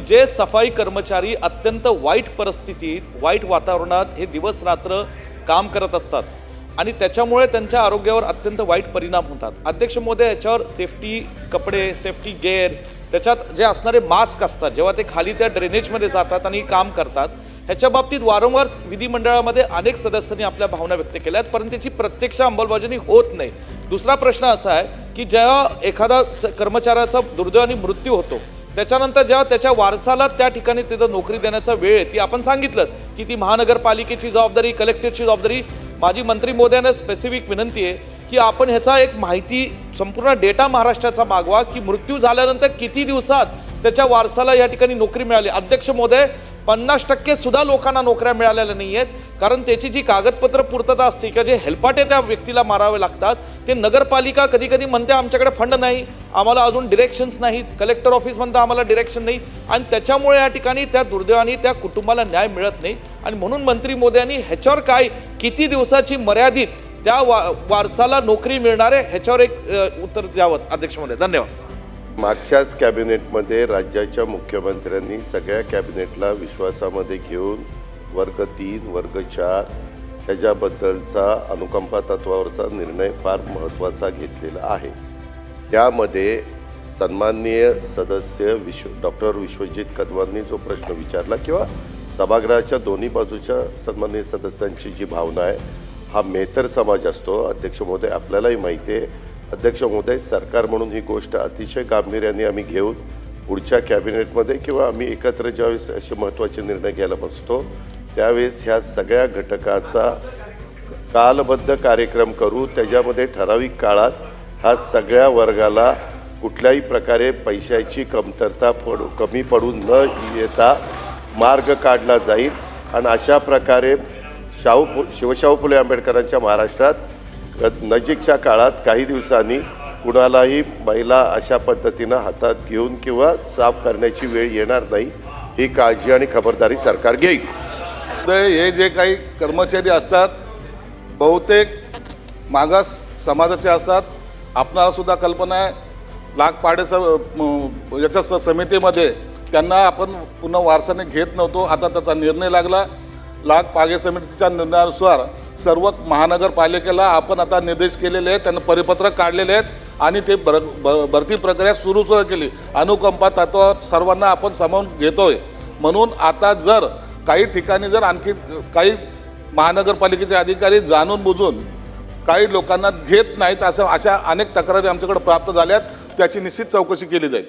की जे सफाई कर्मचारी अत्यंत वाईट परिस्थितीत वाईट वातावरणात हे दिवस रात्र काम करत असतात. आणि त्याच्यामुळे त्यांच्या आरोग्यावर अत्यंत वाईट परिणाम होतात. अध्यक्ष महोदय याच्यावर सेफ्टी कपडे सेफ्टी गेअर त्याच्यात जे असणारे मास्क असतात जेव्हा ते खाली त्या ड्रेनेजमध्ये जातात आणि काम करतात ह्याच्या बाबतीत वारंवार विधिमंडळामध्ये अनेक सदस्यांनी आपल्या भावना व्यक्त केल्या आहेत परंतु त्याची प्रत्यक्ष अंमलबजावणी होत नाही. दुसरा प्रश्न असा आहे की जेव्हा एखादा कर्मचाऱ्याचा दुर्दैवाने मृत्यू होतो त्याच्यानंतर जेव्हा त्याच्या वारसाला त्या ठिकाणी तिथं नोकरी देण्याचा वेळ आहे ती आपण सांगितलं की ती महानगरपालिकेची जबाबदारी कलेक्टरची जबाबदारी. माझी मंत्री मोदयांना स्पेसिफिक विनंती आहे की आपण ह्याचा एक माहिती संपूर्ण डेटा महाराष्ट्राचा मागवा की मृत्यू झाल्यानंतर किती दिवसात त्याच्या वारसाला या ठिकाणी नोकरी मिळाली. अध्यक्ष मोदय पन्नास टक्के सुद्धा लोकांना नोकऱ्या मिळालेल्या नाही आहेत कारण त्याची जी कागदपत्र पूर्तता असते किंवा जे हेलपाटे त्या व्यक्तीला मारावे लागतात ते नगरपालिका कधी कधी म्हणते आमच्याकडे फंड नाही आम्हाला अजून डिरेक्शन्स नाहीत कलेक्टर ऑफिस म्हणतं आम्हाला डिरेक्शन नाही आणि त्याच्यामुळे या ठिकाणी त्या दुर्दैवाने त्या कुटुंबाला न्याय मिळत नाही. आणि म्हणून मंत्री मोदयांनी ह्याच्यावर काय किती दिवसाची मर्यादित त्या वा वारसाला नोकरी मिळणार आहे ह्याच्यावर एक उत्तर द्यावं अध्यक्ष महोदय धन्यवाद. मागच्याच कॅबिनेटमध्ये राज्याच्या मुख्यमंत्र्यांनी सगळ्या कॅबिनेटला विश्वासामध्ये घेऊन वर्ग तीन वर्ग चार ह्याच्याबद्दलचा अनुकंपा तत्वावरचा निर्णय फार महत्त्वाचा घेतलेला आहे. यामध्ये सन्माननीय सदस्य विश्व डॉक्टर विश्वजित कदमांनी जो प्रश्न विचारला किंवा सभागृहाच्या दोन्ही बाजूच्या सन्माननीय सदस्यांची जी भावना आहे हा मेहतर समाज असतो. अध्यक्ष महोदय आपल्यालाही माहिती आहे अध्यक्ष महोदय सरकार म्हणून ही गोष्ट अतिशय गांभीर्याने आम्ही घेऊन पुढच्या कॅबिनेटमध्ये किंवा आम्ही एकत्र ज्यावेळेस असे महत्त्वाचे निर्णय घ्यायला बसतो त्यावेळेस ह्या सगळ्या घटकाचा कालबद्ध कार्यक्रम करू त्याच्यामध्ये ठराविक काळात हा सगळ्या वर्गाला कुठल्याही प्रकारे पैशाची कमतरता पडू कमी पडून न येता मार्ग काढला जाईल. आणि अशा प्रकारे शाहू फु शिवशाहू फुले आंबेडकरांच्या महाराष्ट्रात नजीकच्या काळात काही दिवसांनी कुणालाही महिला अशा पद्धतीनं हातात घेऊन किंवा साफ करण्याची वेळ येणार नाही ही काळजी आणि खबरदारी सरकार घेईल. तर हे जे काही कर्मचारी असतात बहुतेक मागास समाजाचे असतात आपणाला सुद्धा कल्पना आहे लाख स याच्या स समितीमध्ये त्यांना आपण पुन्हा वारसाने घेत नव्हतो आता त्याचा निर्णय लागला. लाख पागे समितीच्या निर्णयानुसार सर्व महानगरपालिकेला आपण आता निर्देश केलेले आहेत त्यांना परिपत्रक काढलेले आहेत आणि ते भर भरती प्रक्रिया सुरू केली. अनुकंपा तत्वावर सर्वांना आपण सामावून घेतोय. म्हणून आता जर काही ठिकाणी जर आणखी काही महानगरपालिकेचे अधिकारी जाणून बुजून काही लोकांना घेत नाहीत असं अशा अनेक तक्रारी आमच्याकडे प्राप्त झाल्यात त्याची निश्चित चौकशी केली जाईल.